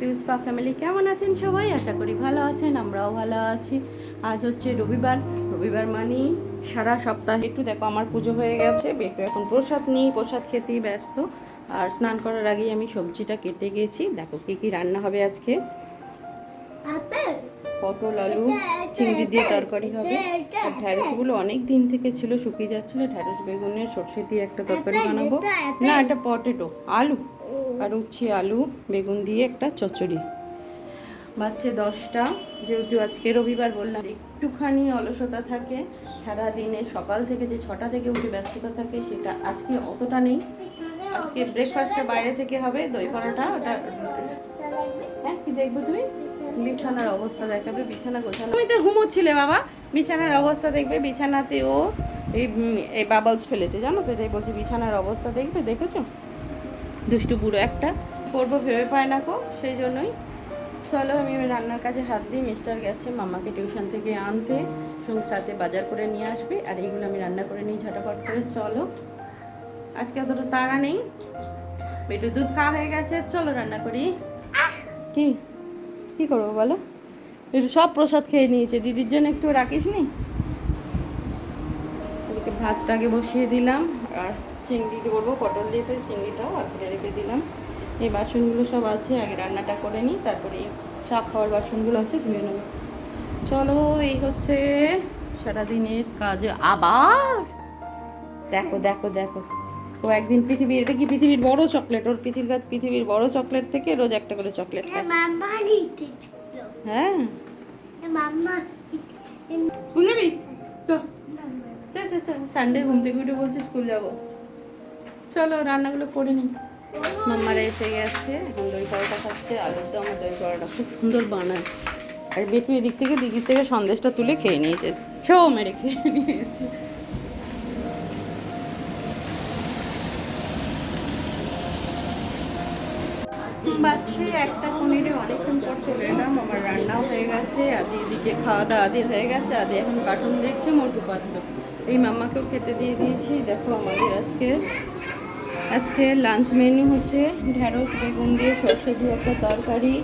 Family কেমন আছেন সবাই? আশা করি ভালো আছেন, আমরাও ভালো আছি। আজ হচ্ছে রবিবার রবিবার মানে সারা সপ্তাহে। একটু দেখো, আমার পুজো হয়ে গেছে, একটু এখন প্রসাদ নিই, প্রসাদ খেতেই ব্যস্ত। আর স্নান করার আগেই আমি সবজিটা কেটে গেছি। দেখো, কী কী রান্না হবে আজকে? পটল, আলু, চিংড়ি দিয়ে তরকারি হবে। আর ঢ্যাঁড়সগুলো অনেক দিন থেকে ছিল, শুকিয়ে যাচ্ছিল। ঢ্যাঁড়স বেগুনের সর্ষে দিয়ে একটা তরকারি বানাবো। না এটা পটেটো, আলু। আর উচ্ছে, আলু, বেগুন দিয়ে একটা চচ্চড়ি। বাচ্চে দশটা, যেহেতু আজকে রবিবার বললাম, একটুখানি অলসতা থাকে। সারা দিনে সকাল থেকে যে ছটা থেকে উঠে ব্যস্ততা থাকে, সেটা আজকে অতটা নেই। আজকে ব্রেকফাস্টটা বাইরে থেকে হবে, দই পরোটা, ওটা হ্যাঁ কি দেখব তুমি? বিছানার অবস্থা দেখাবে, বিছানা গোছানো। তুমি তো ঘুমোচ্ছিলে বাবা। বিছানার অবস্থা দেখবে বিছানাতে ও এই এই বাবলস ফেলেছে। জানো তো তাই বলছি, বিছানার অবস্থা দেখবে, দেখেছ? দুষ্টু বুড়ো একটা। করব ভেবে পায় না কো, সেই জন্যই। চলো, আমি রান্নার কাজে হাত দিই। মিস্টার গেছে মামাকে টিউশন থেকে আনতে। সাথে বাজার করে নিয়ে আসবে। আর এইগুলো আমি রান্না করে নিই ঝটাপট করে। চলো। আজকে অতটা তাড়া নেই। বেটু দুধ খাওয়া হয়ে গেছে। চলো রান্না করি। কি? কি করব বলো? একটু সব প্রসাদ খেয়ে নিয়েছে। দিদির জন্য একটু রাখিস নি ভাতটাকে বসিয়ে দিলাম, আর চিংড়ি করব পটল দিয়ে তো চিংড়িটাও আগে রেখে দিলাম। এই বাসনগুলো সব আছে, আগে রান্নাটা করে নিই, তারপরে এই চা খাওয়ার বাসনগুলো আছে, ধুয়ে নেব। চলো, এই হচ্ছে সারাদিনের কাজ। আবার? দেখো দেখো দেখো। ও একদিন পৃথিবীর এটা কি পৃথিবীর বড় চকলেট? ওর পৃথিবীর কাছে পৃথিবীর বড় চকলেট থেকে রোজ একটা করে চকলেট লিখতে হ্যাঁ। মাম্মা স্কুল যাবি? চল চল চল চল সানডে ঘুম থেকে উঠে বলছি স্কুল যাব। চলো রান্নাগুলো করে নিই। মাম্মারা এসে গেছে এখন দই পরোটা খাচ্ছে আলুর দম দই পরোটা। খুব সুন্দর বানায়। আর বেটু এদিক থেকে দিদির থেকে সন্দেশটা তুলে খেয়ে নিয়েছে। ছো মেরে খেয়ে নিয়েছে। বাচ্চি একটা পনিরে অনেকক্ষণ পর চলে এলাম, আমার রান্নাও হয়ে গেছে, আদি এদিকে খাওয়া দাওয়া আদি হয়ে গেছে, আদি এখন কার্টুন দেখছে, মোটু পাতলু এই মাম্মাকেও খেতে দিয়ে দিয়েছি, দেখো আমাদের আজকে আজকে লাঞ্চ মেনু হচ্ছে ঢেঁড়স, বেগুন দিয়ে সর্ষে দিয়ে একটা তরকারি,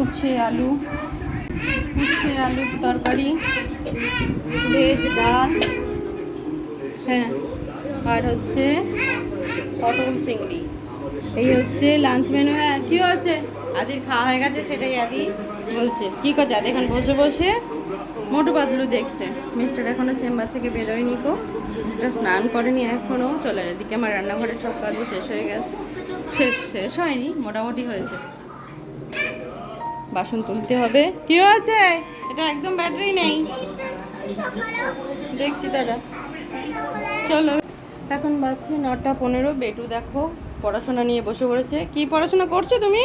উচ্ছে, আলু, উচ্ছে, আলুর তরকারি, ভেজ, ডাল হ্যাঁ আর হচ্ছে পটল চিংড়ি। এই হচ্ছে লাঞ্চ মেনু হ্যাঁ কি হচ্ছে আদির খাওয়া হয়ে গেছে, সেটাই আদি বলছে। কি করছে? আদি এখন বসে বসে মোটু পাতলু দেখছে। মিস্টার এখনও চেম্বার থেকে বেরোয়নি কো। মিস্টার স্নান করেনি এখনও, চলে এদিকে আমার রান্নাঘরের সব কাজও শেষ হয়ে গেছে। শেষ শেষ হয়নি, মোটামুটি হয়েছে। বাসন তুলতে হবে। কি হয়েছে? এটা একদম ব্যাটারি নেই। দেখছি দাদা। চলো। এখন বাজছে নটা পনেরো, বেটু দেখো। পড়াশোনা নিয়ে বসে পড়েছে। কি পড়াশোনা করছ তুমি?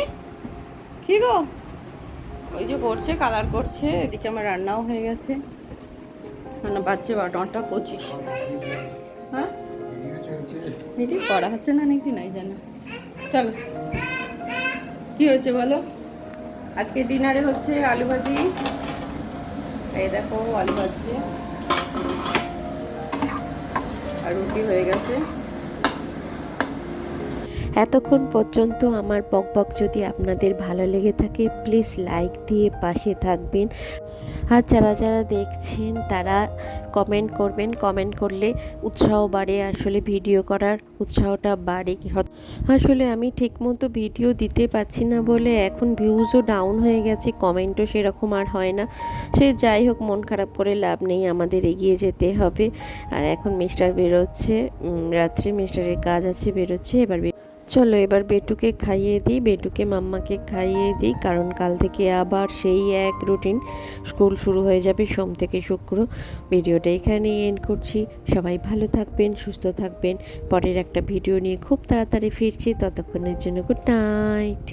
কি গো? ওই যে করছে, কালার করছে, এদিকে আমার রান্নাও হয়ে গেছে। রান্না বাজছে বা নটা পঁচিশ। হ্যাঁ? এটি করা হচ্ছে না নাকি? নাই জানো। চলো। কি হয়েছে বলো? আজকে ডিনারে হচ্ছে আলু ভাজি। এই দেখো, আলু ভাজি আর রুটি হয়ে গেছে। এতক্ষণ পর্যন্ত আমার বকবক যদি আপনাদের ভালো লেগে থাকে প্লিজ লাইক দিয়ে পাশে থাকবেন। আর যারা যারা দেখছেন, তারা কমেন্ট করবেন। কমেন্ট করলে উৎসাহ বাড়ে, আসলে ভিডিও করার উৎসাহটা বাড়ে আসলে আমি ঠিকমতো ভিডিও দিতে পারছি না বলে এখন ভিউজও ডাউন হয়ে গেছে কমেন্টও সেরকম আর হয় না। সে যাই হোক, মন খারাপ করে লাভ নেই, আমাদের এগিয়ে যেতে হবে। আর এখন মিস্টার বেরোচ্ছে রাত্রে মিস্টারের কাজ আছে, বেরোচ্ছে, এবার চলো এবার বেটুকে খাইয়ে দিই, বেটুকে মাম্মাকে খাইয়ে দিই, কারণ কাল থেকে আবার সেই এক রুটিন স্কুল শুরু হয়ে যাবে সোম থেকে শুক্র। ভিডিওটা এখানে এন্ড করছি। সবাই ভালো থাকবেন, সুস্থ থাকবেন। পরের একটা ভিডিও নিয়ে খুব তাড়াতাড়ি ফিরছি। ততক্ষণের জন্য গুড নাইট